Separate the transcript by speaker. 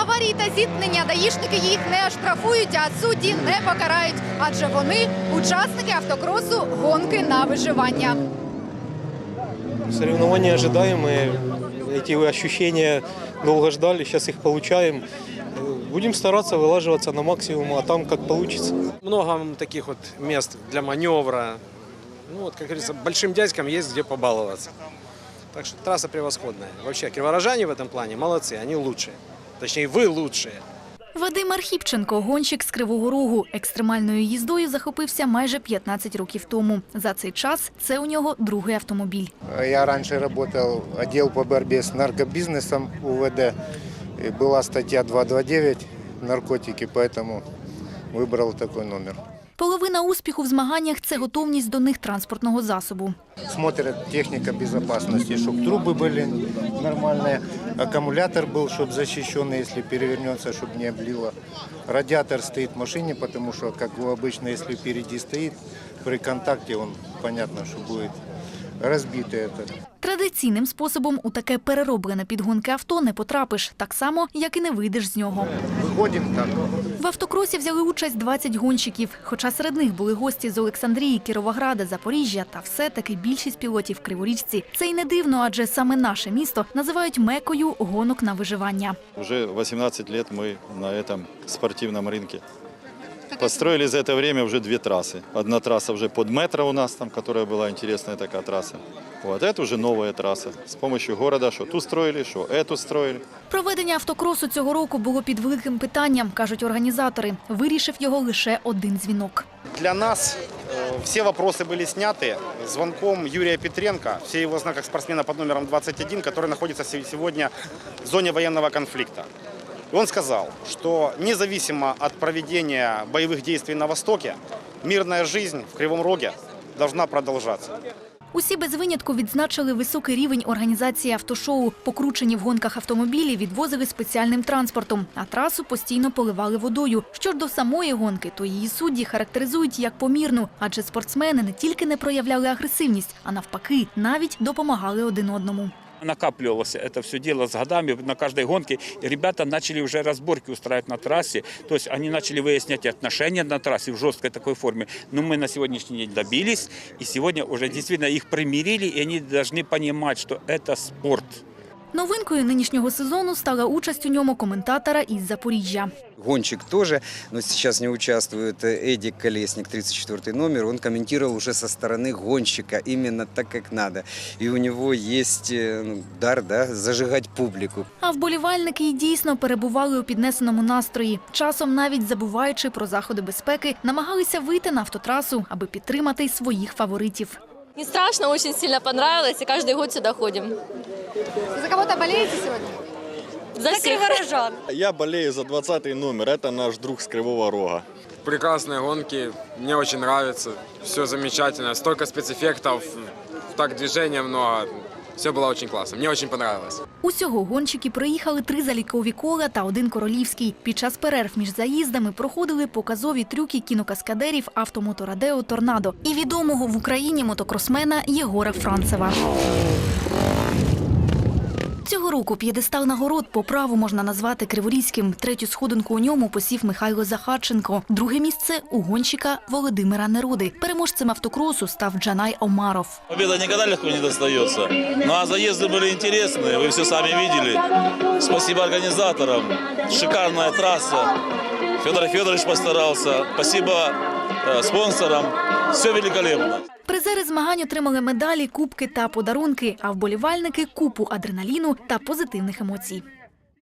Speaker 1: аварії та зіткнення даїшники їх не штрафують, а судді не покарають, адже вони учасники автокросу гонки на виживання.
Speaker 2: Соревнования ожидаемые, эти ощущения долго ждали, сейчас их получаем. Э, Будем стараться вылаживаться на максимум, а там как получится.
Speaker 3: Много таких вот мест для маневра. Ну вот, как говорится, большим дядькам есть где побаловаться. Так что трасса превосходная. Вообще, криворожане в этом плане молодцы, они лучшие. Точнее, вы лучшие.
Speaker 1: Вадим Архіпченко, гонщик з Кривого Рогу, екстремальною їздою захопився майже 15 років тому. За цей час це у нього другий автомобіль.
Speaker 4: Я раньше работал отдел по борьбе с наркобизнесом УВД. И была статья 229 наркотики, поэтому выбрал такой номер.
Speaker 1: Половина успіху в змаганнях це готовність до них транспортного засобу.
Speaker 4: Смотрят техника безопасности, чтобы трубы были нормальные, аккумулятор был, чтобы защищенный, если перевернется, чтобы не облило. Радиатор стоит в машине, потому что, как у обычно, если впереди стоит, при контакте он, понятно, что будет разбитый этот.
Speaker 1: Традиційним способом у таке перероблене підгонки авто не потрапиш, так само, як і не вийдеш з нього.
Speaker 4: Выходим так.
Speaker 1: В автокросі взяли участь 20 гонщиків, хоча серед них були гості з Олександрії, Кіровограда, Запоріжжя та все-таки більшість пілотів Криворічці. Це й не дивно, адже саме наше місто називають мекою гонок на виживання.
Speaker 5: Уже 18 лет мы на этом спортивном рынке. Построили за это время уже две трассы. Одна трасса уже под метро у нас, там, которая была интересная такая трасса. Вот это уже новая трасса. С помощью города, что ту строили, что эту строили.
Speaker 1: Проведення автокросу цього року було під великим питанням, кажуть організатори. Вирішив його лише один дзвінок.
Speaker 6: Для нас э, все вопросы были сняты звонком Юрия Петренко. Все его знают как спортсмена под номером 21, который находится се- сегодня в зоне военного конфликта. Он сказал, что независимо от проведения боевых действий на Востоке, мирная жизнь в Кривом Роге должна продолжаться.
Speaker 1: Усі без винятку відзначили високий рівень організації автошоу. Покручені в гонках автомобілі відвозили спеціальним транспортом, а трасу постійно поливали водою. Що ж до самої гонки, то її судді характеризують як помірну, адже спортсмени не тільки не проявляли агресивність, а навпаки, навіть допомагали один одному.
Speaker 7: Накапливалось это все дело с годами на каждой гонке. И ребята начали уже разборки устраивать на трассе. То есть они начали выяснять отношения на трассе в жесткой такой форме. Но мы на сегодняшний день добились. И сегодня уже действительно их примирили. И они должны понимать, что это спорт.
Speaker 1: Новинкою нинішнього сезону стала участь у ньому коментатора із Запоріжжя.
Speaker 8: Гонщик тоже, но сейчас не участвует э, Эдик Колесник, 34 номер. Он комментировал уже со стороны гонщика, именно так, как надо. И у него есть э, ну, дар да, зажигать публику.
Speaker 1: А вболівальники й дійсно перебували у піднесеному настрої. Часом, навіть забуваючи про заходи безпеки, намагалися вийти на автотрасу, аби підтримати й своїх фаворитів.
Speaker 9: Не страшно, очень сильно понравилось, и каждый год сюда ходим.
Speaker 1: За кого-то болієте сьогодні?
Speaker 9: За, всех. криворожан.
Speaker 5: Я болею за 20 номер. Это наш друг с Кривого Рога.
Speaker 10: прекрасные гонки, мне очень нравится, все замечательно, столько спецэффектов, так движения много, все было очень классно, мне очень понравилось.
Speaker 1: Усього гонщики проїхали три залікові кола та один королівський. Під час перерв між заїздами проходили показові трюки кінокаскадерів автомоторадео Торнадо і відомого в Україні мотокросмена Єгора Францева. Цього року п'єдестал нагород по праву можна назвати Криворізьким. Третю сходинку у ньому посів Михайло Захарченко. Друге місце у гонщика Володимира Нероди. Переможцем автокросу став Джанай Омаров.
Speaker 11: Победа никогда легко не достается. Ну а заезды были интересные, вы все сами видели. Спасибо организаторам. Шикарная трасса. Федор Федорович постарался. Спасибо э, спонсорам. Все великолепно.
Speaker 1: Призери змагань отримали медалі, кубки та подарунки, а вболівальники купу адреналіну та позитивних емоцій.